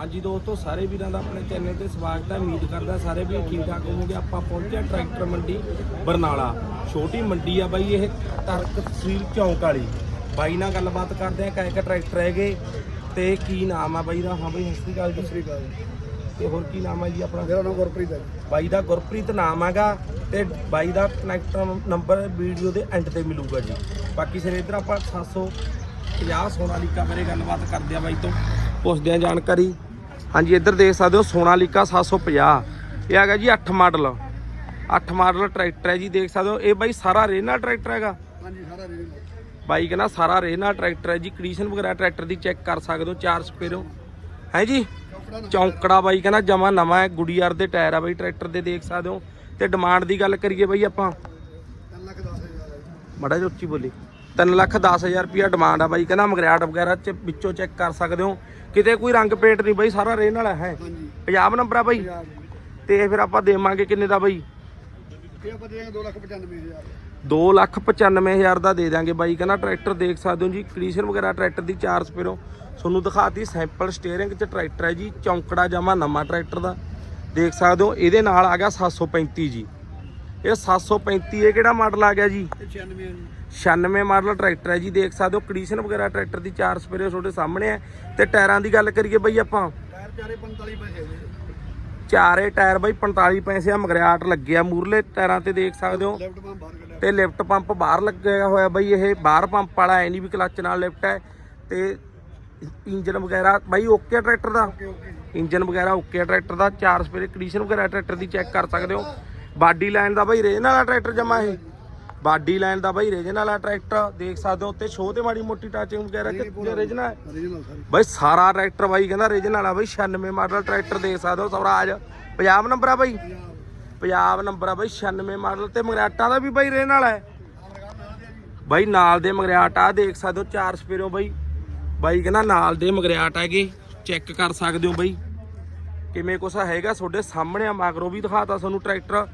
ਹਾਂਜੀ ਦੋਸਤੋ ਸਾਰੇ ਵੀਰਾਂ ਦਾ ਆਪਣੇ ਚੈਨਲ ਤੇ ਸਵਾਗਤ ਹੈ। ਉਮੀਦ ਕਰਦਾ ਸਾਰੇ ਵੀ ਠੀਕ ਠਾਕ ਹੋਵੋਗੇ। ਆਪਾਂ ਪਹੁੰਚੇ ਟਰੈਕਟਰ ਮੰਡੀ ਬਰਨਾਲਾ। ਛੋਟੀ ਮੰਡੀ ਆ ਬਾਈ ਇਹ ਤਰਕ ਤਹਿਸੀਲ ਚੌਂਕ ਵਾਲੀ। ਬਾਈ ਨਾਲ ਗੱਲਬਾਤ ਕਰਦੇ ਆ ਕਾਇਕ ਟਰੈਕਟਰ ਹੈਗੇ ਤੇ ਕੀ ਨਾਮ ਆ ਬਾਈ ਦਾ? ਹਾਂ ਬਾਈ ਸਤਿ ਸ਼੍ਰੀ ਅਕਾਲ ਜੀ। ਸ੍ਰੀ ਅਕਾਲ। ਤੇ ਹੋਰ ਕੀ ਨਾਮ ਆ ਜੀ ਆਪਣਾ? ਮੇਰਾ ਨਾਮ ਗੁਰਪ੍ਰੀਤ ਹੈ। ਬਾਈ ਦਾ ਗੁਰਪ੍ਰੀਤ ਨਾਮ ਹੈਗਾ ਤੇ ਬਾਈ ਦਾ ਕਨੈਕਟ ਨੰਬਰ ਵੀਡੀਓ ਦੇ ਐਂਡ ਤੇ ਮਿਲੂਗਾ ਜੀ। ਬਾਕੀ ਸਿਰ ਇਧਰ ਆਪਾਂ 750 ਸੋਨਾਲੀਕਾ ਬਾਰੇ ਗੱਲਬਾਤ ਕਰਦੇ ਆ ਬਾਈ ਤੋਂ। ਪੁੱਛਦੇ ਆ ਜਾਣਕਾਰੀ। ਹਾਂਜੀ ਇੱਧਰ ਦੇਖ ਸਕਦੇ ਹੋ ਸੋਨਾਲੀਕਾ 750 ਇਹ ਹੈਗਾ ਜੀ 8 ਮਾਡਲ। 8 ਮਾਡਲ ਟਰੈਕਟਰ ਹੈ ਜੀ ਦੇਖ ਸਕਦੇ ਹੋ ਇਹ ਬਾਈ ਸਾਰਾ ਰੇਨਾ ਟਰੈਕਟਰ ਹੈਗਾ। ਹਾਂਜੀ ਸਾਰਾ ਰੇਲ ਬਾਈ ਕਹਿੰਦਾ ਸਾਰਾ ਰੇਨਾ ਟਰੈਕਟਰ ਹੈ ਜੀ ਕੰਡੀਸ਼ਨ ਵਗੈਰਾ ਟਰੈਕਟਰ ਦੀ ਚੈੱਕ ਕਰ ਸਕਦੇ ਹੋ ਚਾਰ ਸਪੇਰੋ। ਹੈ ਜੀ? ਚੌਕੜਾ ਬਾਈ ਕਹਿੰਦਾ ਜਮਾ ਨਵਾਂ ਹੈ ਗੁੜੀਆਰ ਦੇ ਟਾਇਰ ਆ ਬਾਈ ਟਰੈਕਟਰ ਦੇ ਦੇਖ ਸਕਦੇ ਹੋ। ਤੇ ਡਿਮਾਂਡ ਦੀ ਗੱਲ ਕਰੀਏ ਬਾਈ ਆਪਾਂ। 3 ਲੱਖ 10 ਹਜ਼ਾਰ ਹੈ ਜੀ। ਮੜਾ ਜਿਹਾ ਉੱਚੀ ਬੋਲੀ। 3 ਲੱਖ 10 ਹਜ਼ਾਰ ਰੁਪਿਆ ਡਿਮਾਂਡ ਆ ਬਾਈ। ਕਹਿੰਦਾ ਮਗਰਿਆਟ ਵਗੈਰਾ ਚ ਵਿੱਚੋਂ ਚੈੱਕ ਕਰ ਸਕਦੇ ਹੋ। ਕਿਤੇ ਕੋਈ ਰੰਗ ਪੇਂਟ ਨਹੀਂ ਬਾਈ ਸਾਰਾ ਰੇਨ ਵਾਲਾ ਹੈ। ਪੰਜਾਬ ਨੰਬਰ ਆ ਬਾਈ। ਤੇ ਫਿਰ ਆਪਾਂ ਦੇਵਾਂਗੇ ਕਿੰਨੇ ਦਾ ਬਾਈ? ਇਹ ਆਪਾਂ ਦੇਵਾਂਗੇ 2 ਲੱਖ 95 ਹਜ਼ਾਰ। 2 ਲੱਖ 95 ਹਜ਼ਾਰ ਦਾ ਦੇ ਦਾਂਗੇ ਬਾਈ। ਕਹਿੰਦਾ ਟਰੈਕਟਰ ਦੇਖ ਸਕਦੇ ਹੋ ਜੀ ਕੰਡੀਸ਼ਨ ਵਗੈਰਾ ਟਰੈਕਟਰ ਦੀ ਚਾਰ ਸਪੇਰੋ ਤੁਹਾਨੂੰ ਦਿਖਾਤੀ ਸੈਂਪਲ ਸਟੀਅਰਿੰਗ ਚ ਟਰੈਕਟਰ ਹੈ ਜੀ ਚੌਂਕੜਾ ਜਮਾ ਨਵਾਂ ਟਰੈਕਟਰ ਦਾ। ਦੇਖ ਸਕਦੇ ਹੋ ਇਹਦੇ ਨਾਲ ਆ ਗਿਆ 735 ਜੀ। ਇਹ 735 ਇਹ ਕਿਹੜਾ ਮਾਡਲ ਆ ਗਿਆ ਜੀ? ਇਹ 96 ਹੈ ਜੀ। 96 ਮਾਡਲ ਟਰੈਕਟਰ ਹੈ ਜੀ ਦੇਖ ਸਕਦੇ ਹੋ ਕੰਡੀਸ਼ਨ ਵਗੈਰਾ ਟਰੈਕਟਰ ਦੀ ਚਾਰ ਸਪੇਰੇ ਤੁਹਾਡੇ ਸਾਹਮਣੇ ਹੈ। ਤੇ ਟਾਇਰਾਂ ਦੀ ਗੱਲ ਕਰੀਏ ਬਈ ਆਪਾਂ। ਟਾਇਰ ਚਾਰੇ 45 ਪੈਸੇ ਚਾਰੇ ਟਾਇਰ ਬਈ 45 ਪੈਸੇ ਆ ਮਗਰਿਆਟ ਲੱਗਿਆ ਮੂਰਲੇ ਟਾਇਰਾਂ ਤੇ ਦੇਖ ਸਕਦੇ ਹੋ। ਤੇ ਲਿਫਟ ਪੰਪ ਬਾਹਰ ਲੱਗਿਆ ਹੋਇਆ ਬਈ ਇਹ ਬਾਹਰ ਪੰਪ ਵਾਲਾ ਐ ਨਹੀਂ ਵੀ ਕਲੱਚ ਨਾਲ ਲਿਫਟ ਹੈ। ਤੇ ਇੰਜਨ ਵਗੈਰਾ ਬਾਈ ਓਕੇ ਆ ਟਰੈਕਟਰ ਦਾ? ਇੰਜਨ ਵਗੈਰਾ ਓਕੇ ਟਰੈਕਟਰ ਦਾ ਚਾਰ ਸਪੇਰੇ ਕੰਡੀਸ਼ਨ ਵਗੈਰਾ ਟਰੈਕਟਰ ਦੀ ਚੈੱਕ ਕਰ ਸਕਦੇ ਹੋ। ਬਾਡੀ ਲਾਈਨ ਦਾ ਬਾਈ ਰੇਨ ਵਾਲਾ ਟਰੈਕਟਰ ਜਮਾ ਇਹ? ਬਾਡੀ ਲਾਈਨ ਦਾ ਬਾਈ ਰੇਜਨ ਵਾਲਾ ਟਰੈਕਟਰ ਦੇਖ ਸਕਦੇ ਹੋ ਤੇ ਸ਼ੋਅ ਤੇ ਮਾੜੀ ਮੋਟੀ ਟਾਚਿੰਗ ਵਗੈਰਾ ਕਿ ਰੇਜਨ ਹੈ ਓਰੀਜਨਲ ਸਾਰੀ। ਬਾਈ ਸਾਰਾ ਟਰੈਕਟਰ ਬਾਈ ਕਹਿੰਦਾ ਰੇਜਨ ਵਾਲਾ ਬਾਈ 96 ਮਾਡਲ ਟਰੈਕਟਰ ਦੇਖ ਸਕਦੇ ਹੋ ਸਵਰਾਜ। ਪੰਜਾਬ ਨੰਬਰ ਆ ਬਾਈ? ਪੰਜਾਬ ਨੰਬਰ ਆ ਬਾਈ 96 ਮਾਡਲ ਤੇ ਮਗਰਾਟਾ ਦਾ ਵੀ ਬਾਈ ਰੇਨ ਵਾਲਾ ਹੈ। ਬਾਈ ਨਾਲ ਦੇ ਮਗਰਿਆਟ ਆ ਦੇਖ ਸਕਦੇ ਹੋ ਚਾਰ ਸਪੇਰੋ ਬਾਈ। ਬਾਈ ਕਹਿੰਦਾ ਨਾਲ ਦੇ ਮਗਰਿਆਟ ਹੈਗੇ ਚੈੱਕ ਕਰ ਸਕਦੇ ਹੋ ਬਾਈ। ਕਿਵੇਂ ਕੁਛ ਹੈਗਾ ਤੁਹਾਡੇ ਸਾਹਮਣੇ ਆ ਮਗਰੋਂ ਵੀ ਦਿਖਾਤਾ ਤੁਹਾਨੂੰ ਟਰੈਕਟਰ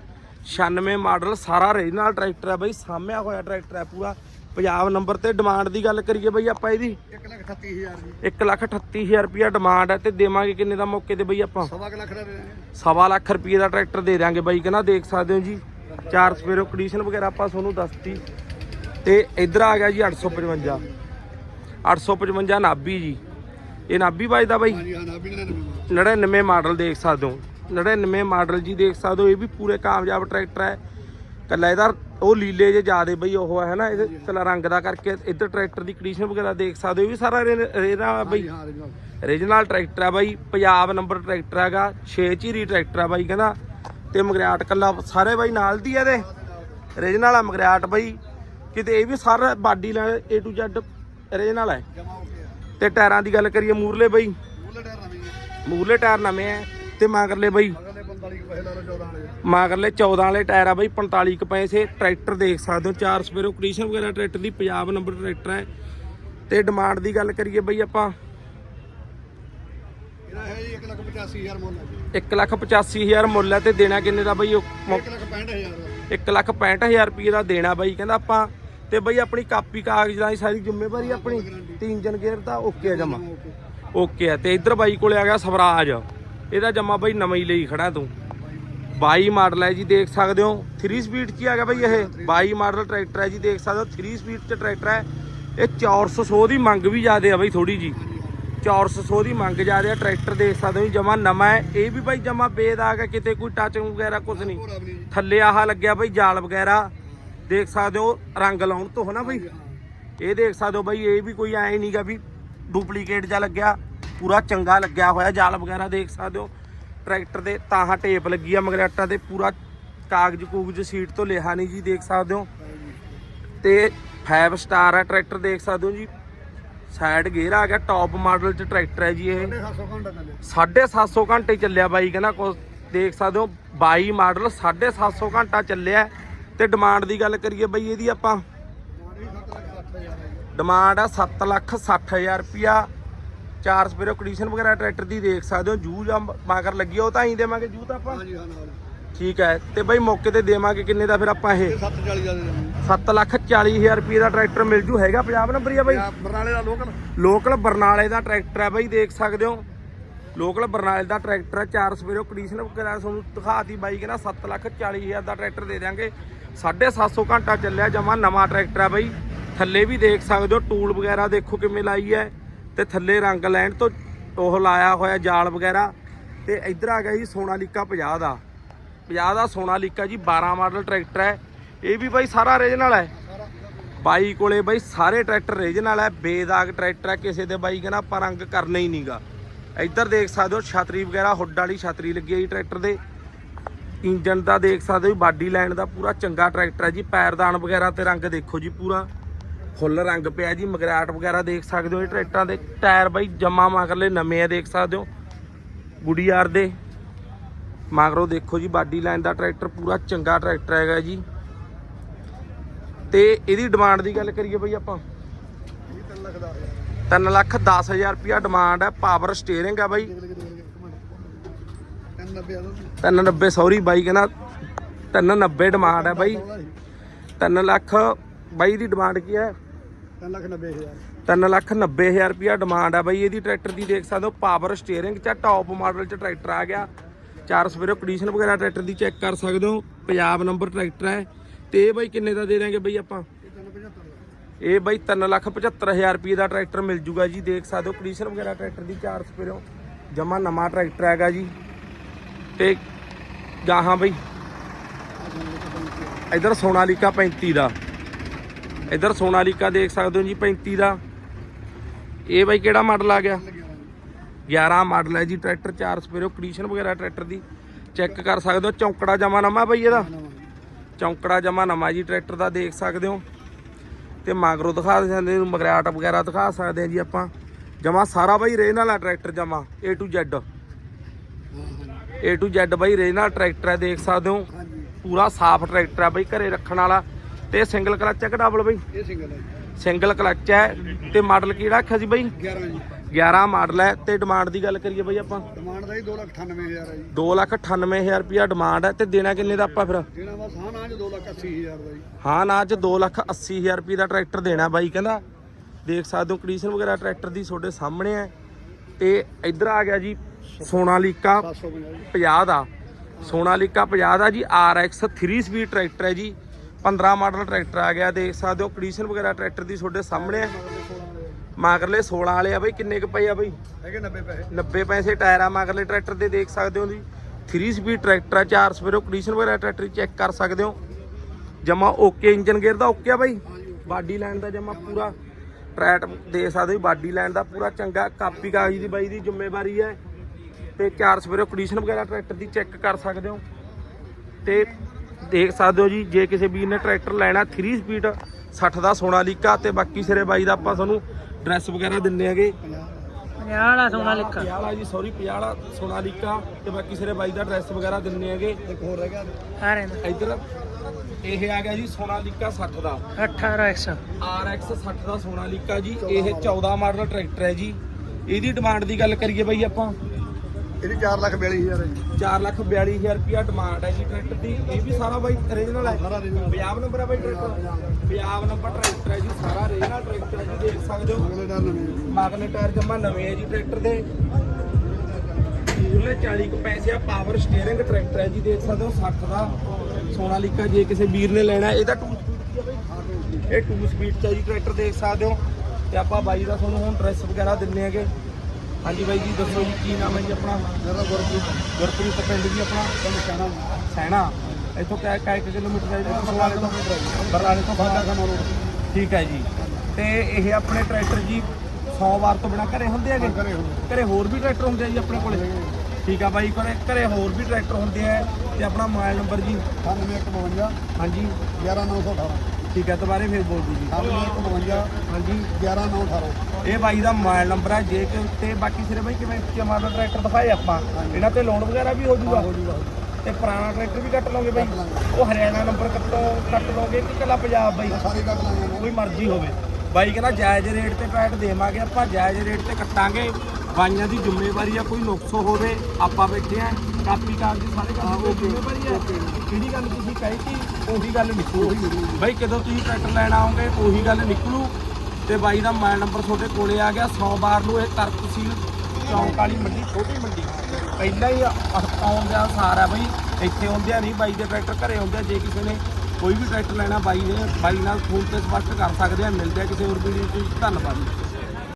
96 ਮਾਡਲ ਸਾਰਾ ਰੀਜਨਲ ਟਰੈਕਟਰ ਹੈ ਬਾਈ ਸਾਹਮਿਆ ਹੋਇਆ ਟਰੈਕਟਰ ਹੈ ਪੂਰਾ। ਪੰਜਾਬ ਨੰਬਰ ਤੇ ਡਿਮਾਂਡ ਦੀ ਗੱਲ ਕਰੀਏ ਬਾਈ ਆਪਾਂ ਇਹਦੀ। 1 ਲੱਖ 38 ਹਜ਼ਾਰ ਜੀ। 1 ਲੱਖ 38000 ਰੁਪਿਆ ਡਿਮਾਂਡ ਹੈ ਤੇ ਦੇਵਾਂਗੇ ਕਿੰਨੇ ਦਾ ਮੌਕੇ ਤੇ ਬਾਈ ਆਪਾਂ? ਸਵਾ ਕੁ ਲੱਖ ਦਾ ਦੇ ਦੇਵਾਂਗੇ ਸਵਾ ਲੱਖ ਰੁਪਏ ਦਾ ਟਰੈਕਟਰ ਦੇ ਦਾਂਗੇ ਬਾਈ ਕਹਿੰਦਾ ਦੇਖ ਸਕਦੇ ਹੋ ਜੀ। ਚਾਰ ਸਪੇਰੋ ਕੰਡੀਸ਼ਨ ਵਗੈਰਾ ਆਪਾਂ ਤੁਹਾਨੂੰ ਦੱਸਤੀ। ਤੇ ਇੱਧਰ ਆ ਗਿਆ ਜੀ 855 855 ਨਾਬੀ ਜੀ। ਇਹ ਨਾਬੀ ਵੱਜਦਾ ਬਾਈ? ਹਾਂਜੀ ਹਾਂ ਨਾ ਵੀ ਨਾ 99 ਮਾਡਲ ਦੇਖ ਸਕਦੇ ਹੋ। 99 ਮਾਡਲ ਜੀ ਦੇਖ ਸਕਦੇ ਹੋ ਇਹ ਵੀ ਪੂਰੇ ਕਾਮਯਾਬ ਟਰੈਕਟਰ ਹੈ। ਕੱਲਾ ਇਹਦਾ ਉਹ ਲੀਲੇ ਜੇ ਜਿਆਦੇ ਬਈ ਉਹ ਹੈ ਨਾ ਇਹਦੇ ਕੱਲਾ ਰੰਗ ਦਾ ਕਰਕੇ ਇੱਧਰ ਟਰੈਕਟਰ ਦੀ ਕੰਡੀਸ਼ਨ ਵਗੈਰਾ ਦੇਖ ਸਕਦੇ ਹੋ ਇਹ ਵੀ ਸਾਰਾ ਰੇਨਾ ਬਈ ਹਾਂ। ਰੀਜਨਲ ਟਰੈਕਟਰ ਆ ਬਾਈ ਪੰਜਾਬ ਨੰਬਰ ਟਰੈਕਟਰ ਹੈਗਾ 6 ਚੀਰੀ ਟਰੈਕਟਰ ਆ ਬਾਈ ਕਹਿੰਦਾ ਤੇ ਮਗਰਿਆਟ ਕੱਲਾ ਸਾਰੇ ਬਾਈ ਨਾਲ ਦੀ ਆ ਇਹਦੇ। ਰੀਜਨਲ ਆ ਮਗਰਿਆਟ ਬਾਈ ਕਿਤੇ ਇਹ ਵੀ ਸਾਰਾ ਬਾਡੀ ਲੈਣ A to Z ਰੀਜਨਲ ਹੈ। ਤੇ ਟਾਇਰਾਂ ਦੀ ਗੱਲ ਕਰੀਏ ਮੂਰਲੇ ਬਾਈ। ਮੂਲੇ ਟਾਇਰ ਨਵੇਂ ਹੈ ਮੂਰਲੇ ਟਾਇਰ ਨਵੇਂ ਆ। ਤੇ ਮਗਰਲੇ ਬਾਈ ਅਗਲੇ 45 ਕੁ ਪੈਸੇ ਲਾ ਲਓ 14 ਵਾਲੇ ਮਗਰਲੇ 14 ਵਾਲੇ ਟਾਇਰ ਆ ਬਾਈ 45 ਕੁ ਪੈਸੇ ਟਰੈਕਟਰ ਦੇਖ ਸਕਦੇ ਹੋ ਚਾਰ ਸਪੇਰੋ ਕੰਡੀਸ਼ਨ ਵਗੈਰਾ ਟਰੈਕਟਰ ਦੀ ਪੰਜਾਬ ਨੰਬਰ ਟਰੈਕਟਰ ਹੈ। ਤੇ ਡਿਮਾਂਡ ਦੀ ਗੱਲ ਕਰੀਏ ਬਾਈ ਆਪਾਂ। ਇਹਦਾ ਹੈ ਜੀ 1 ਲੱਖ 85 ਹਜ਼ਾਰ ਮੁੱਲ ਹੈ 1 ਲੱਖ 85000 ਮੁੱਲ ਹੈ ਤੇ ਦੇਣਾ ਕਿੰਨੇ ਦਾ ਬਾਈ ਉਹ 1 ਲੱਖ 65 ਹਜ਼ਾਰ ਦਾ। 1 ਲੱਖ 65000 ਰੁਪਏ ਦਾ ਦੇਣਾ ਬਾਈ ਕਹਿੰਦਾ ਆਪਾਂ। ਤੇ ਬਾਈ ਆਪਣੀ ਕਾਪੀ ਕਾਗਜ਼ਾਂ ਦੀ ਸਾਰੀ ਜ਼ਿੰਮੇਵਾਰੀ ਆਪਣੀ। ਤੇ ਇੰਜਨ ਗੇਅਰ ਦਾ ਓਕੇ ਆ ਜਮਾ। ਓਕੇ ਆ। ਤੇ ਇੱਧਰ ਬਾਈ ਕੋਲੇ ਆ ਗਿਆ ਸਵਰਾਜ। ਇਹਦਾ ਜਮਾ ਬਾਈ ਨਵਾਂ ਹੀ ਲਈ ਖੜਾ ਤੂੰ। 22 ਮਾਡਲ ਹੈ ਜੀ, ਦੇਖ ਸਕਦੇ ਹੋ। 3 ਸਪੀਡ 'ਚ ਹੀ ਆ ਗਿਆ ਬਾਈ ਇਹ। 22 ਮਾਡਲ ਟਰੈਕਟਰ ਹੈ ਜੀ, ਦੇਖ ਸਕਦੇ ਹੋ। 3 ਸਪੀਡ 'ਚ ਟਰੈਕਟਰ ਹੈ। ਇਹ 400 ਦੀ ਮੰਗ ਵੀ ਜ਼ਿਆਦੇ ਆ ਬਾਈ ਥੋੜੀ ਜੀ 400 ਦੀ ਮੰਗ ਜ਼ਿਆਦੇ ਆ ਟਰੈਕਟਰ ਦੇਖ ਸਕਦੇ ਹੋ ਜਮਾ ਨਵਾਂ ਹੈ। ਇਹ ਵੀ ਬਾਈ ਜਮਾ ਬੇਦਾਗ ਹੈ, ਕਿਤੇ ਕੋਈ ਟੱਚ ਵਗੈਰਾ ਕੁਝ ਨਹੀਂ। ਥੱਲੇ ਆਹ ਲੱਗਿਆ ਬਈ ਜਾਲ ਵਗੈਰਾ। ਦੇਖ ਸਕਦੇ ਹੋ, ਰੰਗ ਲਾਉਣ ਤੋਂ ਹਨਾ ਬਈ। ਇਹ ਦੇਖ ਸਕਦੇ ਹੋ ਬਾਈ, ਇਹ ਵੀ ਕੋਈ ਐ ਨਹੀਂਗਾ ਵੀ ਡੁਪਲੀਕੇਟ ਜਾਂ ਲੱਗਿਆ। ਪੂਰਾ ਚੰਗਾ ਲੱਗਿਆ ਹੋਇਆ ਜਾਲ ਵਗੈਰਾ ਦੇਖ ਸਕਦੇ ਹੋ। ਟਰੈਕਟਰ ਦੇ ਤਾਹਾਂ ਟੇਪ ਲੱਗੀ ਆ ਮਗਰਾਟਾ ਤੇ ਪੂਰਾ ਕਾਗਜ਼ ਕੂਗਜ਼ ਸੀਟ ਤੋਂ ਲਿਆ ਨਹੀਂ ਜੀ ਦੇਖ ਸਕਦੇ ਹੋ। ਤੇ 5 ਸਟਾਰ ਹੈ ਟਰੈਕਟਰ ਦੇਖ ਸਕਦੇ ਹੋ ਜੀ। ਸਾਈਡ ਗੇਅਰ ਆ ਗਿਆ ਟੌਪ ਮਾਡਲ ਚ ਟਰੈਕਟਰ ਹੈ ਜੀ ਇਹ। 750 ਘੰਟਾ ਚੱਲਿਆ। 750 ਘੰਟੇ ਚੱਲਿਆ ਬਾਈ ਕਹਿੰਦਾ ਕੋ ਦੇਖ ਸਕਦੇ ਹੋ 22 ਮਾਡਲ 750 ਘੰਟਾ ਚੱਲਿਆ। ਤੇ ਡਿਮਾਂਡ ਦੀ ਗੱਲ ਕਰੀਏ ਬਾਈ ਇਹਦੀ ਆਪਾਂ। ਮਾੜੀ 7 ਲੱਖ 60 ਹਜ਼ਾਰ ਹੈ ਡਿਮਾਂਡ ਆ 7 ਲੱਖ 60 ਹਜ਼ਾਰ ਰੁਪਿਆ ਚਾਰ ਸਪੇਰੋ ਕੰਡੀਸ਼ਨ ਵਗੈਰਾ ਟਰੈਕਟਰ ਦੀ ਦੇਖ ਸਕਦੇ ਹੋ ਜੂ ਜਾਂ ਮਾਗਰ ਲੱਗੀ ਆ, ਉਹ ਤਾਂ ਹੀ ਦੇਵਾਂਗੇ ਜੂ ਤਾਂ ਆਪਾਂ। ਹਾਂਜੀ ਹਾਂ ਨਾਲ। ਠੀਕ ਹੈ ਤੇ ਬਾਈ ਮੌਕੇ ਤੇ ਦੇਵਾਂਗੇ ਕਿੰਨੇ ਦਾ ਫਿਰ ਆਪਾਂ ਇਹ? ਇਹ 740 ਦਾ ਦੇ ਦੇਵਾਂਗੇ। 7 ਲੱਖ 40 ਹਜ਼ਾਰ ਰੁਪਏ ਦਾ ਟਰੈਕਟਰ ਮਿਲ ਜੂ ਹੈਗਾ ਪੰਜਾਬ ਨੰਬਰ ਹੀ ਆ ਬਾਈ? ਆ ਬਰਨਾਲੇ ਦਾ ਲੋਕਲ। ਲੋਕਲ ਬਰਨਾਲੇ ਦਾ ਟਰੈਕਟਰ ਹੈ ਬਾਈ ਦੇਖ ਸਕਦੇ ਹੋ। ਲੋਕਲ ਬਰਨਾਲ ਦਾ ਟਰੈਕਟਰ ਹੈ ਚਾਰ ਸਵੇਰੋ ਕੰਡੀਸ਼ਨ ਵਗੈਰਾ ਤੁਹਾਨੂੰ ਦਿਖਾਤੀ ਬਾਈ ਕਹਿੰਦਾ 7 ਲੱਖ 40 ਹਜ਼ਾਰ ਦਾ ਟਰੈਕਟਰ ਦੇ ਦਿਆਂਗੇ। 750 ਘੰਟਾ ਚੱਲਿਆ ਜਮਾ ਨਵਾਂ ਟਰੈਕਟਰ ਹੈ ਬਾਈ। ਥੱਲੇ ਵੀ ਦੇਖ ਸਕਦੇ ਹੋ ਟੂਲ ਵਗੈਰਾ ਦੇਖੋ ਕਿਵੇਂ ਲਾਈ ਹੈ। ਤੇ ਥੱਲੇ ਰੰਗ ਲੈਣ ਤੋਂ ਉਹ ਲਾਇਆ ਹੋਇਆ ਜਾਲ ਵਗੈਰਾ ਤੇ ਇੱਧਰ ਆ ਗਿਆ ਜੀ ਸੋਨਾਲੀਕਾ 50 ਦਾ। 50 ਦਾ ਸੋਨਾਲੀਕਾ ਜੀ 12 ਮਾਡਲ ਟਰੈਕਟਰ ਹੈ। ਇਹ ਵੀ ਬਾਈ ਸਾਰਾ ਰੀਜਨਲ ਹੈ। ਬਾਈ ਕੋਲੇ ਬਾਈ ਸਾਰੇ ਟਰੈਕਟਰ ਰੀਜਨਲ ਹੈ। ਬੇਦਾਗ ਟਰੈਕਟਰ ਹੈ। ਕਿਸੇ ਦੇ ਬਾਈ ਕਹਿੰਦਾ ਆਪਾਂ ਰੰਗ ਕਰਨਾ ਹੀ ਨਹੀਂਗਾ। ਇੱਧਰ ਦੇਖ ਸਕਦੇ ਹੋ ਛਤਰੀ ਵਗੈਰਾ, ਹੁੱਡ ਵਾਲੀ ਛਤਰੀ ਲੱਗੀ ਹੈ ਜੀ ਟਰੈਕਟਰ ਦੇ। ਇੰਜਨ ਦਾ ਦੇਖ ਸਕਦੇ ਹੋ ਬਾਡੀ ਲਾਈਨ ਦਾ ਪੂਰਾ ਚੰਗਾ ਟਰੈਕਟਰ ਹੈ ਜੀ। ਪੈਰਦਾਨ ਵਗੈਰਾ ਤੇ ਰੰਗ ਦੇਖੋ ਜੀ ਪੂਰਾ। ਫੁੱਲ ਰੰਗ ਪਿਆ ਜੀ ਮਗਰਾਟ ਵਗੈਰਾ ਦੇਖ ਸਕਦੇ ਹੋ, ਇਹ ਟਰੈਕਟਰਾਂ ਦੇ ਟਾਇਰ ਬਾਈ ਜਮਾ ਮਗਰਲੇ ਨਵੇਂ ਆ ਦੇਖ ਸਕਦੇ ਹੋ। ਗੁੜੀਆਰ ਦੇ। ਮਗਰੋਂ ਦੇਖੋ ਜੀ, ਬਾਡੀ ਲਾਈਨ ਦਾ ਟਰੈਕਟਰ ਪੂਰਾ ਚੰਗਾ ਟਰੈਕਟਰ ਹੈਗਾ ਜੀ। ਤੇ ਇਹਦੀ ਡਿਮਾਂਡ ਦੀ ਗੱਲ ਕਰੀਏ ਬਈ ਆਪਾਂ। ਇਹ 3 ਲੱਖ ਦਾ 3 ਲੱਖ 10 ਹਜ਼ਾਰ ਰੁਪਿਆ ਡਿਮਾਂਡ ਹੈ ਪਾਵਰ ਸਟੀਅਰਿੰਗ ਆ ਬਾਈ। ਦੇਖ ਲੈ ਦੇਖ ਲੈ ਇੱਕ ਮਿੰਟ 390 ਆ 390 ਸੌਰੀ ਬਾਈ, ਕਹਿੰਦਾ 390 ਡਿਮਾਂਡ ਹੈ ਬਾਈ। 3 ਲੱਖ ਬਾਈ ਦੀ ਡਿਮਾਂਡ ਕੀ ਹੈ? 3 ਲੱਖ 90 ਹਜ਼ਾਰ। 3 ਲੱਖ 90 ਹਜ਼ਾਰ ਰੁਪਿਆ ਡਿਮਾਂਡ ਹੈ ਬਾਈ ਇਹਦੀ ਟਰੈਕਟਰ ਦੀ ਦੇਖ ਸਕਦੇ ਹੋ ਪਾਵਰ ਸਟੀਅਰਿੰਗ ਚ ਟੌਪ ਮਾਡਲ ਚ ਟਰੈਕਟਰ ਆ ਗਿਆ। ਚਾਰ ਸਵੇਰੇ ਕੰਡੀਸ਼ਨ ਵਗੈਰਾ ਟਰੈਕਟਰ ਦੀ ਚੈੱਕ ਕਰ ਸਕਦੇ ਹੋ ਪੰਜਾਬ ਨੰਬਰ ਟਰੈਕਟਰ ਹੈ। ਤੇ ਇਹ ਬਾਈ ਕਿੰਨੇ ਦਾ ਦੇ ਦਾਂਗੇ ਬਾਈ ਆਪਾਂ? ਇਹ 375 ਇਹ ਬਾਈ 3 ਲੱਖ 75000 ਰੁਪਏ ਦਾ ਟਰੈਕਟਰ ਮਿਲ ਜੂਗਾ ਜੀ ਦੇਖ ਸਕਦੇ ਹੋ ਕੰਡੀਸ਼ਨ ਵਗੈਰਾ ਟਰੈਕਟਰ ਦੀ ਚਾਰ ਸਪੇਰੋਂ ਜਮਾ ਨਵਾਂ ਟਰੈਕਟਰ ਹੈਗਾ ਜੀ। ਤੇ ਗਾਹਾਂ ਬਈ। ਇਧਰ ਸੋਨਾਲੀਕਾ 35 ਦਾ। ਇਧਰ ਸੋਨਾਲੀਕਾ ਦੇਖ ਸਕਦੇ ਹੋ ਜੀ 35 ਦਾ। ਇਹ ਬਾਈ ਕਿਹੜਾ ਮਾਡਲ ਆ ਗਿਆ? 11 ਮਾਡਲ ਹੈ ਜੀ ਟਰੈਕਟਰ ਚਾਰ ਸਪੇਰੋ ਕੰਡੀਸ਼ਨ ਵਗੈਰਾ ਟਰੈਕਟਰ ਦੀ। ਚੈੱਕ ਕਰ ਸਕਦੇ ਹੋ ਚੌਂਕੜਾ ਜਮਾ ਨਵਾਂ ਬਾਈ ਇਹਦਾ? ਚੌਂਕੜਾ ਜਮਾ ਨਵਾਂ ਜੀ ਟਰੈਕਟਰ ਦਾ ਦੇਖ ਸਕਦੇ ਹੋ। ਤੇ ਮਾਗਰੋ ਦਿਖਾ ਸਕਦੇ ਨੂੰ ਮਗਰਾਟ ਵਗੈਰਾ ਦਿਖਾ ਸਕਦੇ ਆ ਜੀ ਆਪਾਂ। ਜਮਾ ਸਾਰਾ ਬਾਈ ਰੇਨ ਵਾਲਾ ਟਰੈਕਟਰ ਜਮਾ A to Z A to Z ਬਾਈ ਰੇਨ ਵਾਲਾ ਟਰੈਕਟਰ ਹੈ ਦੇਖ ਸਕਦੇ ਹੋ। ਪੂਰਾ ਸਾਫ਼ ਟਰੈਕਟਰ ਹੈ ਬਾਈ ਘਰੇ ਰੱਖਣ ਵਾਲਾ। ਤੇ ਸਿੰਗਲ ਕਲੱਚ ਹੈ ਕਿ ਡਬਲ ਬਾਈ? ਇਹ ਸਿੰਗਲ ਹੈ ਸਿੰਗਲ ਕਲੱਚ ਹੈ ਤੇ ਮਾਡਲ ਕਿਹੜਾ ਆਖਿਆ ਸੀ ਬਾਈ? 11 ਜੀ। 11 ਮਾਡਲ ਹੈ ਤੇ ਡਿਮਾਂਡ ਦੀ ਗੱਲ ਕਰੀਏ ਬਾਈ ਆਪਾਂ। ਡਿਮਾਂਡ ਦਾ ਹੀ 2 ਲੱਖ 98 ਹਜ਼ਾਰ ਹੈ ਜੀ। 298000 ਰੁਪਿਆ ਡਿਮਾਂਡ ਹੈ ਤੇ ਦੇਣਾ ਕਿੰਨੇ ਦਾ ਆਪਾਂ ਫਿਰ? ਦੇਣਾ ਬਸ ਹਾਂ ਨਾ ਚ 2 ਲੱਖ 80 ਹਜ਼ਾਰ ਦਾ ਜੀ। ਹਾਂ ਨਾ ਚ 280000 ਰੁਪਏ ਦਾ ਟਰੈਕਟਰ ਦੇਣਾ ਬਾਈ ਕਹਿੰਦਾ। ਦੇਖ ਸਕਦੇ ਹੋ ਕੰਡੀਸ਼ਨ ਵਗੈਰਾ ਟਰੈਕਟਰ ਦੀ ਤੁਹਾਡੇ ਸਾਹਮਣੇ ਹੈ। ਤੇ ਇੱਧਰ ਆ ਗਿਆ ਜੀ ਸੋਨਾਲੀਕਾ 750 ਜੀ। 50 ਦਾ। ਸੋਨਾਲੀਕਾ 50 ਦਾ ਜੀ RX 3 ਸਪੀਡ ਟਰੈਕਟਰ ਹੈ ਜੀ। 15 ਮਾਡਲ ਟਰੈਕਟਰ ਆ ਗਿਆ ਦੇਖ ਸਕਦੇ ਹੋ ਕੰਡੀਸ਼ਨ ਵਗੈਰਾ ਟਰੈਕਟਰ ਦੀ ਤੁਹਾਡੇ ਸਾਹਮਣੇ ਹੈ ਮਗਰਲੇ 16 ਵਾਲੇ ਆ ਬਈ ਕਿੰਨੇ ਕੁ ਪਏ ਆ ਬਈ? ਹੈਗੇ 90 ਪੈਸੇ। 90 ਪੈਸੇ ਟਾਇਰ ਆ ਮਗਰਲੇ ਟਰੈਕਟਰ ਦੇ ਦੇਖ ਸਕਦੇ ਹੋ ਜੀ। 3 ਸਪੀਡ ਟਰੈਕਟਰ ਆ 4 ਸਪੀਡ ਕੰਡੀਸ਼ਨ ਵਗੈਰਾ ਟਰੈਕਟਰ ਚੈੱਕ ਕਰ ਸਕਦੇ ਹੋ। ਜਮਾ ਓਕੇ ਇੰਜਨ ਗੇਅਰ ਦਾ ਓਕੇ ਆ ਬਾਈ। ਬਾਡੀ ਲਾਈਨ ਦਾ ਜਮਾ ਪੂਰਾ ਟਰੈਟ ਦੇ ਸਕਦੇ ਹੋ ਬਾਡੀ ਲਾਈਨ ਦਾ ਪੂਰਾ ਚੰਗਾ ਕਾਪੀ ਕਾਗਜ਼ ਦੀ ਬਾਈ ਦੀ ਜ਼ਿੰਮੇਵਾਰੀ ਹੈ। ਤੇ 4 ਸਪੀਡ ਕੰਡੀਸ਼ਨ ਵਗੈਰਾ ਟਰੈਕਟਰ ਦੀ ਚੈੱਕ ਕਰ ਸਕਦੇ ਹੋ। ਤੇ ਦੇਖ ਸਕਦੇ ਹੋ ਜੀ ਜੇ ਕਿਸੇ ਵੀਰ ਨੇ ਟਰੈਕਟਰ ਲੈਣਾ 3 ਸਪੀਡ 60 ਦਾ ਸੋਨਾਲੀਕਾ ਤੇ ਬਾਕੀ ਸਿਰੇ ਬਾਈ ਦਾ ਆਪਾਂ ਤੁਹਾਨੂੰ ਡਰੈਸ ਵਗੈਰਾ ਦਿੰਨੇ ਹੈਗੇ। 50 ਵਾਲਾ ਸੋਨਾ ਲਿਖਾ 50 ਵਾਲਾ ਜੀ ਸੌਰੀ 50 ਵਾਲਾ ਸੋਨਾਲੀਕਾ ਤੇ ਬਾਕੀ ਸਿਰੇ ਬਾਈ ਦਾ ਡਰੈਸ ਵਗੈਰਾ ਦਿੰਨੇ ਹੈਗੇ। ਇੱਕ ਹੋਰ ਰਹਿ ਗਿਆ ਆ ਰਹੇ ਇੱਧਰ ਇਹ ਆ ਗਿਆ ਜੀ ਸੋਨਾਲੀਕਾ 60 ਦਾ। 18x RX 60 ਦਾ ਸੋਨਾਲੀਕਾ ਜੀ ਇਹ 14 ਮਾਡਲ ਟਰੈਕਟਰ ਹੈ ਜੀ। ਇਹਦੀ ਡਿਮਾਂਡ ਦੀ ਗੱਲ ਕਰੀਏ ਬਾਈ ਆਪਾਂ। ਇਹਦੀ 4 ਲੱਖ 42 ਹਜ਼ਾਰ ਹੈ ਜੀ। 4 ਲੱਖ 42000 ਰੁਪਿਆ ਡਿਮਾਂਡ ਹੈ ਜੀ ਟਰੈਕਟਰ ਦੀ। ਇਹ ਵੀ ਸਾਰਾ ਬਾਈ ਓਰੀਜਨਲ ਹੈ। ਸਾਰਾ original। ਪੰਜਾਬ ਨੰਬਰ ਹੈ ਬਾਈ ਟਰੈਕਟਰ ਪੰਜਾਬ ਨੰਬਰ ਟਰੈਕਟਰ ਹੈ ਜੀ ਸਾਰਾ ਓਰੀਜਨਲ ਟਰੈਕਟਰ ਹੈ ਜੀ ਦੇਖ ਸਕਦੇ ਹੋ। ਅਗਲੇ ਦਾ ਨਵੇਂ ਮਾਗਨੇ ਟਾਇਰ ਜਮਾ ਨਵੇਂ ਹੈ ਜੀ ਟਰੈਕਟਰ ਦੇ। ਉਹਨੇ 40 ਕੁ ਪੈਸੇ ਆ ਪਾਵਰ ਸਟੀਅਰਿੰਗ ਟਰੈਕਟਰ ਹੈ ਜੀ ਦੇਖ ਸਕਦੇ ਹੋ 60 ਦਾ ਸੋਨਾਲੀਕਾ ਜੇ ਕਿਸੇ ਵੀਰ ਨੇ ਲੈਣਾ ਇਹਦਾ 2 ਸਪੀਡ ਇਹ 2 ਸਪੀਡ ਚ ਹੈ ਜੀ ਟਰੈਕਟਰ ਦੇਖ ਸਕਦੇ ਹੋ। ਤੇ ਆਪਾਂ ਬਾਈ ਦਾ ਤੁਹਾਨੂੰ ਹੁਣ ਡਰੈਸ ਵਗੈਰਾ ਦਿੰਨੇ ਹੈਗੇ। ਹਾਂਜੀ ਬਾਈ ਜੀ ਦੱਸੋ ਜੀ ਕੀ ਨਾਮ ਹੈ ਜੀ ਆਪਣਾ? ਮੇਰਾ ਗੁਰਪ੍ਰੀਤ ਗੁਰਪ੍ਰੀਤ ਪਿੰਡ ਜੀ ਆਪਣਾ? ਤੁਹਾਨੂੰ ਕਹਿਣਾ ਸੈਣਾ। ਇੱਥੋਂ ਕੈ ਕੈ ਕਿਲੋਮੀਟਰ ਹੈ ਜੀ ਬਰਨਾਲੇ ਤੋਂ। ਬਰਨਾਲੇ ਤੋਂ। ਖਾਨਾ ਰੋਡ। ਠੀਕ ਹੈ ਜੀ। ਤੇ ਇਹ ਆਪਣੇ ਟਰੈਕਟਰ ਜੀ 100 ਵਾਰ ਤੋਂ ਬਿਨਾ ਘਰੇ ਹੁੰਦੇ ਹੈਗੇ। ਘਰੇ ਹੋਰ ਵੀ ਟਰੈਕਟਰ ਹੁੰਦੇ ਆ ਜੀ ਆਪਣੇ ਕੋਲੇ? ਠੀਕ ਆ ਬਾਈ ਕੋਲੇ ਘਰੇ ਹੋਰ ਵੀ ਟਰੈਕਟਰ ਹੁੰਦੇ ਆ ਤੇ ਆਪਣਾ ਮੋਬਾਈਲ ਨੰਬਰ ਜੀ? 9152 ਹਾਂਜੀ। 11918 ਠੀਕ ਹੈ ਦੁਬਾਰੇ ਫੇਰ ਬੋਲ ਦਿਓ ਜੀ 9152 ਹਾਂਜੀ 11918 ਇਹ ਬਾਈ ਦਾ ਮੋਬਾਈਲ ਨੰਬਰ ਹੈ ਜੇ ਕਿ ਤੇ ਬਾਕੀ ਸਿਰੇ ਬਾਈ ਕਿਵੇਂ ਉੱਚੇ ਮਾਡਲ ਟਰੈਕਟਰ ਦਿਖਾਏ ਆਪਾਂ। ਇਹਨਾਂ ਤੇ ਲੋਨ ਵਗੈਰਾ ਵੀ ਹੋ ਜੂਗਾ ਹੋ ਜੂਗਾ ਤੇ ਪੁਰਾਣਾ ਟਰੈਕਟਰ ਵੀ ਕੱਟ ਲਓਗੇ ਬਾਈ। ਉਹ ਹਰਿਆਣਾ ਨੰਬਰ ਕੱਟੋ ਕੱਟ ਲਓਗੇ ਕਿ ਕੱਲਾ ਪੰਜਾਬ ਬਾਈ? ਸਾਰੀ ਕੱਟ ਲਾਂਗੇ ਕੋਈ ਮਰਜ਼ੀ ਹੋਵੇ। ਬਾਈ ਕਹਿੰਦਾ ਜਾਇਜ਼ ਰੇਟ ਤੇ ਪੈਟ ਦੇਵਾਂਗੇ ਆਪਾਂ ਜਾਇਜ਼ ਰੇਟ ਤੇ ਕੱਟਾਂਗੇ। ਬਾਈਆਂ ਦੀ ਜ਼ਿੰਮੇਵਾਰੀ ਆ ਕੋਈ ਨੁਕਸ ਹੋਵੇ ਆਪਾਂ ਬੈਠੇ ਆ। ਕਾਪੀ ਕਾਗਜ਼ ਦੀ ਸਾਰੇ ਕੰਮ ਦੀ ਜ਼ਿੰਮੇਵਾਰੀ ਆ ਜਿਹੜੀ ਗੱਲ ਤੁਸੀਂ ਕਹੀ ਸੀ ਉਹੀ ਗੱਲ ਨਿਕਲੂ। ਬਾਈ ਕਦੋਂ ਤੁਸੀਂ ਟਰੈਕਟਰ ਲੈਣ ਆਓਗੇ ਉਹੀ ਗੱਲ ਨਿਕਲੂ। ਤੇ ਬਾਈ ਦਾ ਮੋਬਾਈਲ ਨੰਬਰ ਤੁਹਾਡੇ ਕੋਲੇ ਆ ਗਿਆ। 100 ਵਾਰ ਨੂੰ ਇਹ ਤਰਕ ਤਹਿਸੀਲ ਚੌਂਕ ਵਾਲੀ ਮੰਡੀ ਛੋਟੀ ਮੰਡੀ। ਪਹਿਲਾਂ ਹੀ ਆਉਣ ਦਾ ਸਾਰ ਹੈ ਬਈ। ਇੱਥੇ ਆਉਂਦਿਆਂ ਨਹੀਂ ਬਾਈ ਦੇ ਟਰੈਕਟਰ ਘਰੇ ਆਉਂਦੇ ਆ। ਜੇ ਕਿਸੇ ਨੇ ਕੋਈ ਵੀ ਟਰੈਕਟਰ ਲੈਣਾ ਬਾਈ ਨੇ ਬਾਈ ਨਾਲ ਫੋਨ ਤੇ ਸਪਸ਼ਟ ਕਰ ਸਕਦੇ ਆ। ਮਿਲਦੇ ਆ ਕਿਸੇ ਹੋਰ ਵੀਡੀਓ 'ਚ। ਧੰਨਵਾਦ।